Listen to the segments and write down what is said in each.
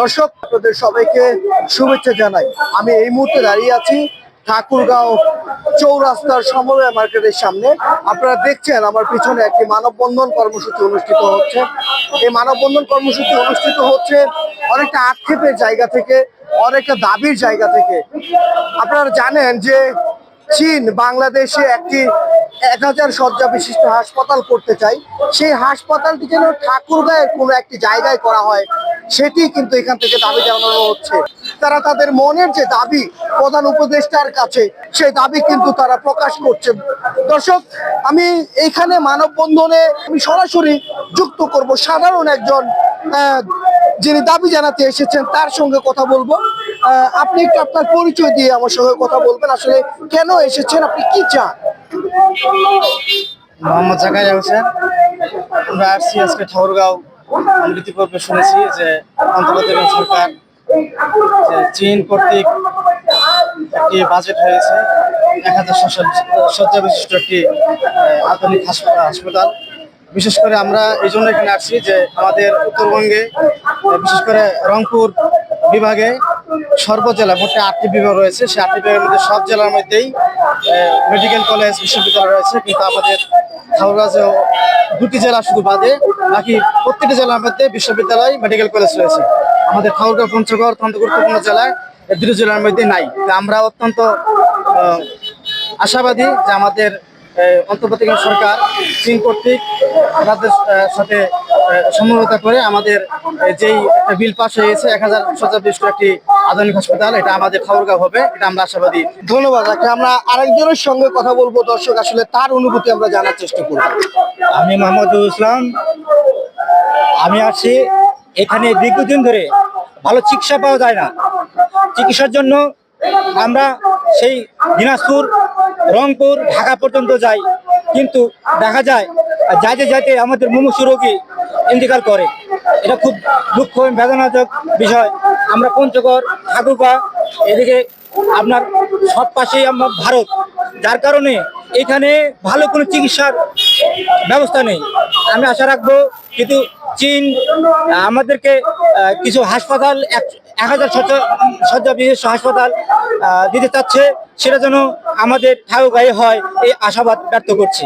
দর্শক, আপনাদের সবাইকে শুভেচ্ছা জানাই। আমি এই মুহূর্তে দাঁড়িয়ে আছি ঠাকুরগাঁও চৌরাস্তার সমবায় মার্কেটের সামনে। আপনারা দেখছেন আমার পিছনে একটি মানববন্ধন কর্মসূচি অনুষ্ঠিত হচ্ছে। এই মানববন্ধন কর্মসূচি অনুষ্ঠিত হচ্ছে অনেকটা আক্ষেপের জায়গা থেকে, অনেকটা দাবির জায়গা থেকে। আপনারা জানেন যে চীন বাংলাদেশে একটি এক হাজার শয্যা বিশিষ্ট হাসপাতাল করতে চাই সেই হাসপাতালটি যেন ঠাকুরগাঁয়ের কোনো একটি জায়গায় করা হয়, সেটি কিন্তু এখান থেকে দাবি জানানো হচ্ছে। তারা তাদের মনের যে দাবি, প্রধান উপদেষ্টার কাছে সেই দাবি কিন্তু তারা প্রকাশ করছে। দর্শক, আমি এইখানে মানববন্ধনে আমি সরাসরি যুক্ত করব। সাধারণ একজন যিনি দাবি জানাতে এসেছেন, তার সঙ্গে কথা বলব। আপনি একটু আপনার পরিচয় দিয়ে আমার সঙ্গে কথা বলবেন। আসলে কেন এসেছেন? আপনি কি চান? মোহাম্মদ জাকারিয়া হোসেন আমরা আসছি আজকে ঠাকুরগাঁও। আমরা ইতিপূর্বে শুনেছি যে অন্তর্বর্তীকালীন সরকার চীন কর্তৃক একটি বাজেট হয়েছে, এক হাজার শয্যা বিশিষ্ট একটি আধুনিক হাসপাতাল হাসপাতাল। বিশেষ করে আমরা এই জন্য এখানে আসছি যে আমাদের উত্তরবঙ্গে, বিশেষ করে রংপুর বিভাগে সর্বজেলা মোটে আটটি বিভাগ রয়েছে। সেই আটটি বিভাগের মধ্যে সব জেলার মধ্যেই মেডিকেল কলেজ বিশ্ববিদ্যালয় রয়েছে কিন্তু আমাদের হাওড়াজেও দুটি জেলা শুধু বাদে বাকি প্রত্যেকটি জেলার মধ্যে বিশ্ববিদ্যালয় মেডিকেল কলেজ রয়েছে। আমাদের ঠাকুরগাঁও পঞ্চগড় অত্যন্ত গুরুত্বপূর্ণ জেলায় দুটি জেলার মধ্যে নাই। আমরা অত্যন্ত আশাবাদী যে আমাদের অন্তর্বর্তীকালীন সরকার চীন কর্তৃক আহ, সাথে সমঝোতা করে আমাদের যেই একটা বিল পাস হয়েছে এক হাজার বিশিষ্ট একটি আধুনিক হাসপাতাল এটা আমাদের ঠাকুরগাঁও হবে এটা আমরা আশাবাদী। ধন্যবাদ আপনাকে আমরা আরেকজনের সঙ্গে কথা বলব। দর্শক আসলে তার অনুভূতি আমরা জানার চেষ্টা করব। আমি মোহাম্মদুল ইসলাম। আমি আছি এখানে দীর্ঘদিন ধরে ভালো চিকিৎসা পাওয়া যায় না। চিকিৎসার জন্য আমরা সেই দিনাজপুর রংপুর ঢাকা পর্যন্ত যাই। কিন্তু দেখা যায় যাইতে যাইতে আমাদের মুমূর্ষু রোগী ইন্তেকাল করে। এটা খুব দুঃখ এবং বেদনাজনক বিষয়। আমরা পঞ্চগড় ঠাকুরগা এদিকে আপনার সব পাশেই আমরা ভারত, যার কারণে এখানে ভালো কোনো চিকিৎসার ব্যবস্থা নেই। আমি আশা রাখব কিন্তু চীন, আমাদেরকে কিছু হাসপাতাল, এক হাজার শয্যা বিশিষ্ট হাসপাতাল দিতে চাচ্ছে, সেটা যেন আমাদের ঠাকুরগাঁয়ে হয়, এই আশাবাদ ব্যক্ত করছি।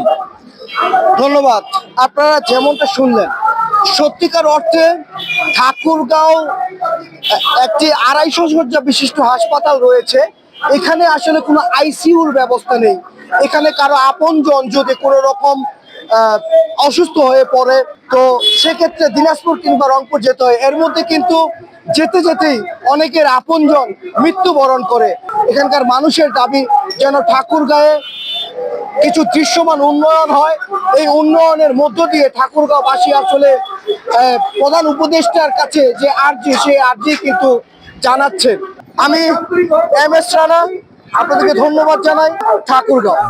ধন্যবাদ। আপনারা যেমনটা শুনলেন সত্যিকার অর্থে ঠাকুরগাঁও একটি আড়াইশো শয্যা বিশিষ্ট হাসপাতাল রয়েছে। এখানে আসলে কোনো আইসিইউর ব্যবস্থা নেই। এখানে কারও আপনজন যদি কোনো রকম অসুস্থ হয়ে পড়ে, তো সেক্ষেত্রে দিনাজপুর কিংবা রংপুর যেতে হয়। এর মধ্যে কিন্তু যেতে যেতেই অনেকের আপনজন মৃত্যুবরণ করে। এখানকার মানুষের দাবি, যেন ঠাকুরগাঁয়ে কিছু দৃশ্যমান উন্নয়ন হয়। এই উন্নয়নের মধ্য দিয়ে ঠাকুরগাঁওবাসী আসলে প্রধান উপদেষ্টার কাছে যে আর্জি, সে আর্জি কিন্তু জানাচ্ছেন। আমি এম এস রানা, আপনাদেরকে ধন্যবাদ জানাই ঠাকুরগাঁও।